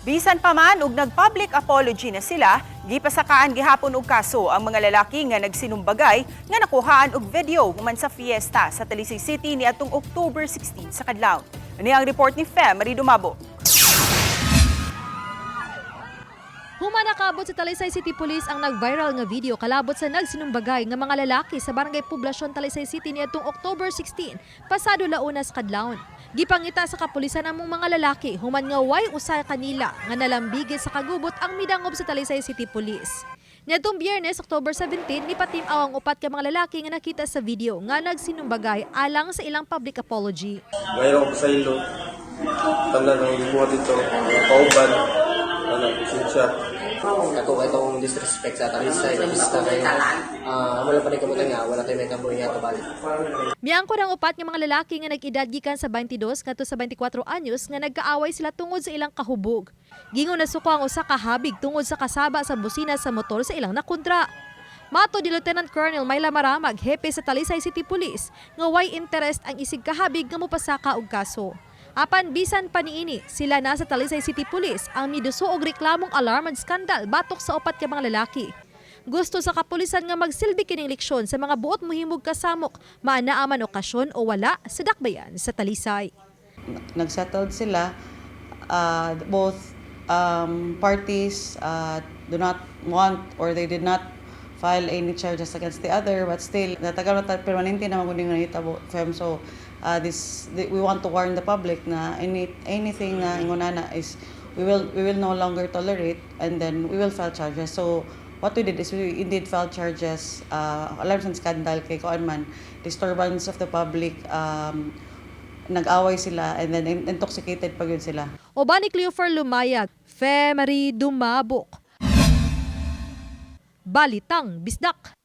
Bisan pa man ug nag-public apology na sila, gipasakaan gihapon og kaso ang mga lalaki nga nagsinumbagay nga nakuhaan og video human sa fiesta sa Talisay City niadtong October 16 sa kadlaw. Ani ang report ni Fem Marie Dumabo. Humanakabot sa Talisay City Police ang nag-viral nga video kalabot sa nagsinumbagay nga mga lalaki sa barangay Poblasyon Talisay City niadtong October 16 pasado launas kadlawon. Gipangita sa kapulisan ang mga lalaki human nga way usa kanila nga nalambigit sa kagubot ang midangob sa Talisay City Police. Niadtong Biyernes, October 17, nipatimaw ang upat ka mga lalaki nga nakita sa video nga nagsinumbagay alang sa ilang public apology. Ngayon ako sa ilo. Tanda yung buhat. Mga kauban. Ano, siya. Ako ba itong disrespect sa talisay, basta kayo, ah wala pa rin kamutan nga, wala tayo may kamoy nga kabalik. Miyangko ng upat nga mga lalaki nga nag-edad gikan sa 22 ngadto sa 24 anyos nga nagkaaway sila tungod sa ilang kahubog. Gingon na suko ang usa ka habig tungod sa kasaba sa busina sa motor sa ilang nakontra. Mato di Lieutenant Colonel Myla Maramag, hepe sa Talisay City Police, nga way interest ang isig kahabig nga mopasaka og kaso. Apan bisan pa niini, sila na sa Talisay City Police ang miduso og reklamong alarm and scandal batok sa upat ka mga lalaki. Gusto sa kapulisan nga magsilbi kining leksyon sa mga buot muhimog kasamok, maana man okasyon o wala sa dakbayan sa Talisay. nagsettled sila. Uh, both um, parties uh, do not want or they did not file any charges against the other but still natagal na permanente na maguning nahitabo fem so uh, this the- we want to warn the public na any anything na ingunana is we will we will no longer tolerate and then we will file charges so what we did is we indeed filed charges uh, alarms and scandal kay Kuan man disturbance of the public um, nag-away sila and then in- intoxicated pa yun sila. O ba ni Cleofer Lumayag, Femery Dumabok. Balitang Bisdak.